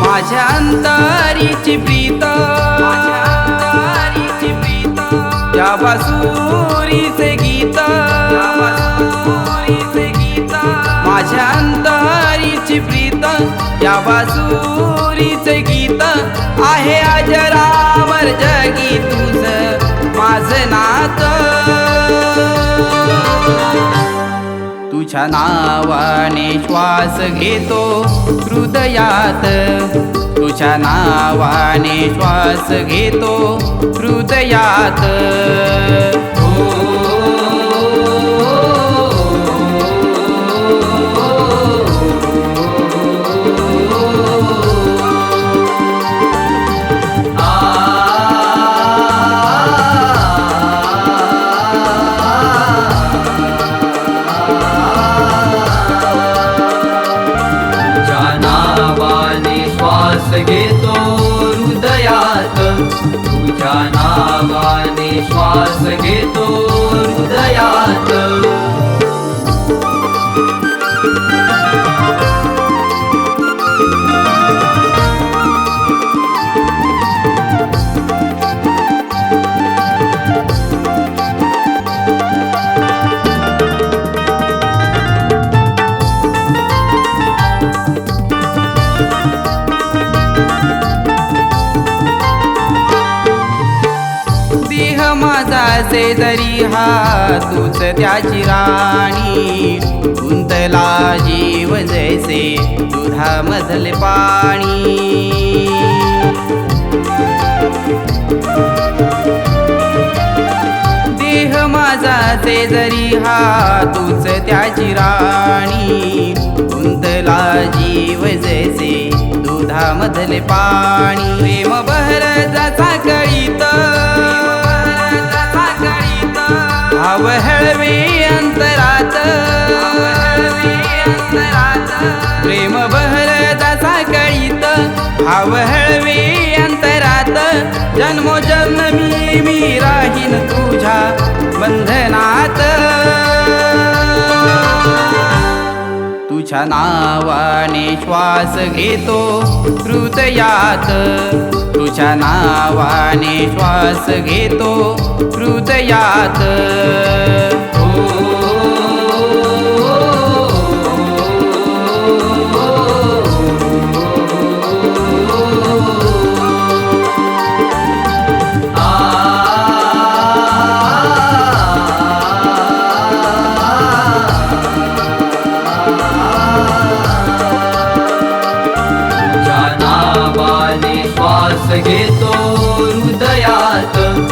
माझ्या अंतरीची प्रीत या बासुरीचे गीत माझ्या अंतरीची प्रीत या बासुरीचे गीत. आहे अजरामर जय. तुझ्या नावाने श्वास घेतो हृदयात. तुझ्या नावाने श्वास घेतो हृदयात. श्वास घेतो हृदयात. तुझ्या नावाने श्वास घेतो हृदयात. असे जरी हा तूच त्याची राणी. गुंतला जीव जैसे दुधा मधले पाणी. देह माझा जरी हा तूच त्याची राणी. गुंतला जीव जैसे दुधा मधले पाणी. प्रेम बहर बहर जाचा कळीत भाव अंतरात. अंतरात जन्मोजन्मी मी राहीन तुझ्या बंधनात. तुझ्या नावाने श्वास घेतो हृदयात. तुझ्या नावाने श्वास घेतो हृदयात.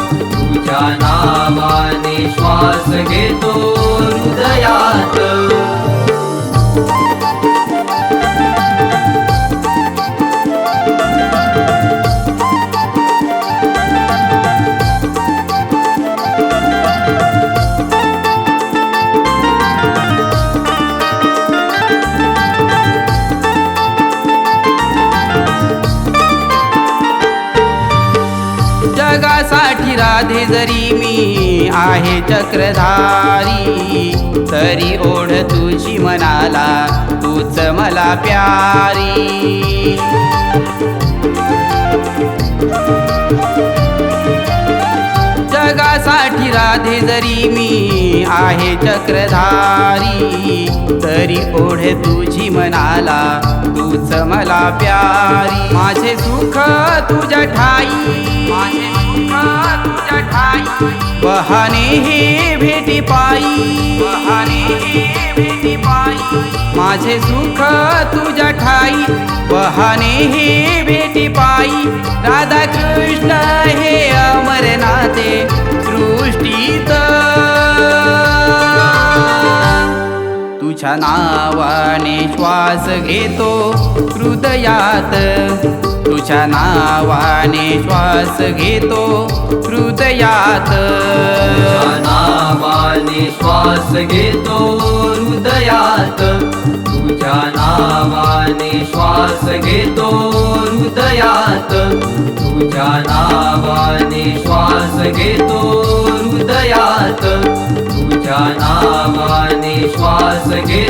तुझ्या नावाने श्वास घेतो हृदयात. राधे जरी मी आहे चक्रधारी तरी ओढ तुझी मनाला तूच मला प्यारी. जगासाठी राधे जरी मी आहे चक्रधारी तरी ओढ तुझी मनाला तूच मला प्यारी. माझे सुख तुझ्या ठाई माझे बहाने हे भेटी पायी. बहाने हे भेटी पायी. माझे सुख तुझ्या ठाई. बहाने हे भेटी पायी. राधा कृष्ण हे अमर नाते सृष्टीत. तुझ्या नावाने श्वास घेतो हृदयात. तुझ्या नावाने श्वास घेतो हृदयात. नावाने श्वास घेतो हृदयात. तुझ्या नावाने श्वास घेतो हृदयात. तुझ्या नावाने श्वास घेतो हृदयात. तुझ्या नावाने श्वास घेतो